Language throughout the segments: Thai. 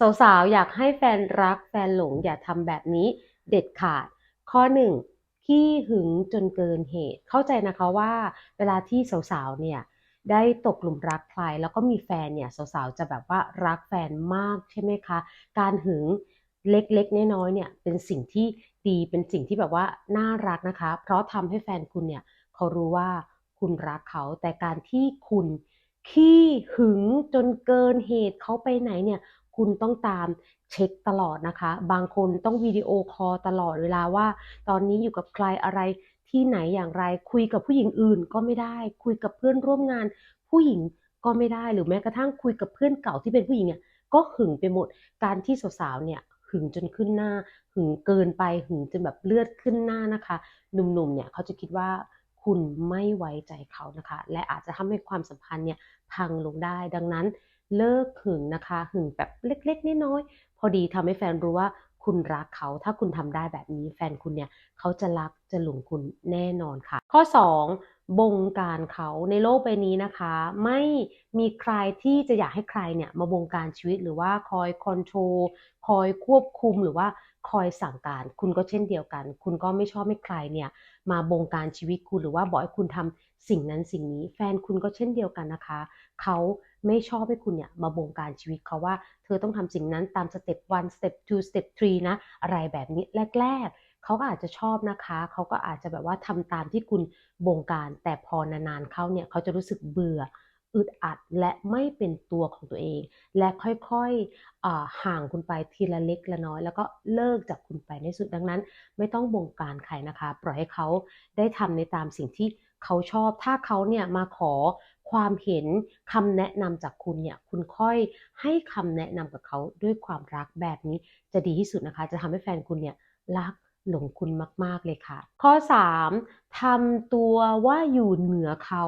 สาวๆ อยากให้แฟนรักแฟนหลงอย่าทำแบบนี้เด็ดขาด ข้อหนึ่งขี้หึงจนเกินเหตุ เข้าใจนะคะว่าเวลาที่สาวๆ เนี่ยได้ตกหลุมรักใครแล้วก็มีแฟนเนี่ยสาวๆ จะแบบว่ารักแฟนมากใช่ไหมคะ การหึงเล็กๆ น้อยๆ เนี่ยเป็นสิ่งที่ดีเป็นสิ่งที่แบบว่าน่ารักนะคะ เพราะทำให้แฟนคุณเนี่ยเขารู้ว่าคุณรักเขา แต่การที่คุณขี้หึงจนเกินเหตุเขาไปไหนเนี่ย คุณต้องตามเช็คตลอดนะคะ บางคนต้องวิดีโอคอลตลอดเวลาว่า ตอนนี้อยู่กับใครอะไรที่ไหนอย่างไร คุยกับผู้หญิงอื่นก็ไม่ได้ คุยกับเพื่อนร่วมงาน ผู้หญิงก็ไม่ได้หรือแม้กระทั่งคุยกับเพื่อนเก่าที่เป็นผู้หญิงเนี่ยก็หึงไปหมดการที่สาวๆเนี่ยหึงจนขึ้นหน้า หึงเกินไปหึงจนแบบเลือดขึ้นหน้านะคะ หนุ่มๆเนี่ยเขาจะคิดว่าคุณไม่ไว้ใจเขานะคะ และอาจจะทำให้ความสัมพันธ์เนี่ยพังลงได้ดังนั้น เลิกหึงนะคะหึงแบบเล็กๆน้อยๆพอดีทำให้แฟนรู้ว่าคุณรักเขาถ้าคุณทำได้แบบนี้แฟนคุณเนี่ยเขาจะรักจะหลงคุณแน่นอนค่ะ ข้อ 2 บงการเขาในโลกใบนี้นะคะ ไม่มีใครที่จะอยากให้ใครเนี่ยมาบงการชีวิตหรือว่าคอยคอนโทรลคอยควบคุมหรือว่าคอยสั่งการ คุณก็เช่นเดียวกัน คุณก็ไม่ชอบให้ใครเนี่ยมาบงการชีวิตคุณหรือว่าบอกให้คุณทำสิ่งนั้นสิ่งนี้ แฟนคุณก็เช่นเดียวกันนะคะ เขา ไม่ชอบให้คุณเนี่ยมาบงการชีวิตเขาว่า เธอต้องทำสิ่งนั้นตามสเต็ป1สเต็ป2สเต็ป3นะ อะไรแบบนี้แรก ๆ เขาก็อาจจะชอบนะคะ เขาก็อาจจะแบบว่าทำตามที่คุณบงการ แต่พอนานๆเขาเนี่ยเขาจะรู้สึกเบื่ออึดอัดและไม่เป็นตัวของตัวเอง และค่อยๆห่างคุณไปทีละเล็กละน้อย แล้วก็เลิกจากคุณไปในสุดดังนั้น ไม่ต้องบงการใครนะคะ ปล่อยให้เขาได้ทำในตามสิ่งที่ เขาชอบ ถ้าเขาเนี่ยมาขอความเห็นคำแนะนำจากคุณเนี่ยคุณค่อยให้คำแนะนำกับเขาด้วยความรักแบบนี้จะดีที่สุดนะคะ จะทำให้แฟนคุณเนี่ยรักหลงคุณมาก ๆ เลยค่ะ ข้อ 3ทำตัวว่าอยู่เหนือเขา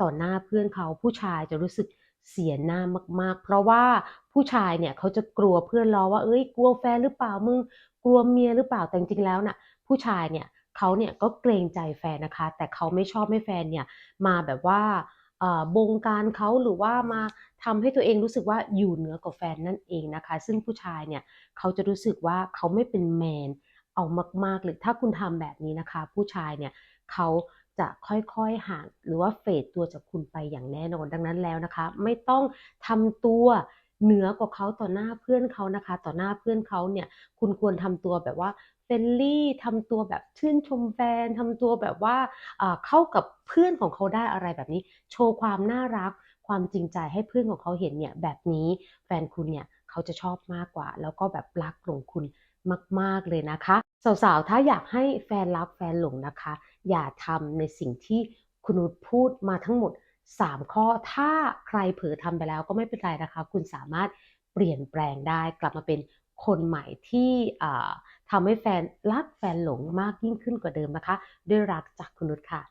ต่อหน้าเพื่อนเขาผู้ชายจะรู้สึกเสียหน้ามาก ๆ เพราะว่าผู้ชายเนี่ยเขาจะกลัวเพื่อนล้อว่าเอ้ยกลัวแฟนหรือเปล่ามึงกลัวเมียหรือเปล่าแต่จริงๆแล้วน่ะผู้ชายเนี่ย เขาเนี่ยก็เกรงใจแฟนนะคะ แต่เขาไม่ชอบให้แฟนเนี่ยมาแบบว่าบงการเขาหรือว่ามาทำให้ตัวเองรู้สึกว่าอยู่เหนือกว่าแฟนนั่นเองนะคะ ซึ่งผู้ชายเนี่ยเขาจะรู้สึกว่าเขาไม่เป็นแมนเอามากๆเลยถ้าคุณทำแบบนี้นะคะ ผู้ชายเนี่ยเขาจะค่อยๆห่างหรือว่าเฟดตัวจากคุณไปอย่างแน่นอนดังนั้นแล้วนะคะ ไม่ต้องทำตัว เหนือกว่าเขาต่อหน้าเพื่อนเขานะคะ ต่อหน้าเพื่อนเขาเนี่ย คุณควรทำตัวแบบว่าเฟรนลี่ทำตัวแบบชื่นชมแฟนทำตัวแบบว่าอ่าเข้ากับเพื่อนของเขาได้อะไรแบบนี้ โชว์ความน่ารัก ความจริงใจให้เพื่อนของเขาเห็นเนี่ยแบบนี้แฟนคุณเนี่ยเขาจะชอบมากกว่า แล้วก็แบบรักหลงคุณมาก ๆเลยนะคะสาวๆถ้าอยากให้แฟนรักแฟนหลงนะคะ อย่าทำในสิ่งที่คุณนุชพูดมาทั้งหมด 3 ข้อ ถ้าใครเผลอทำไปแล้วก็ไม่เป็นไรนะคะ คุณสามารถเปลี่ยนแปลงได้กลับมาเป็นคนใหม่ที่ทำให้แฟนรักแฟนหลงมากยิ่งขึ้นกว่าเดิมนะคะ ด้วยรักจากคุณนุชค่ะ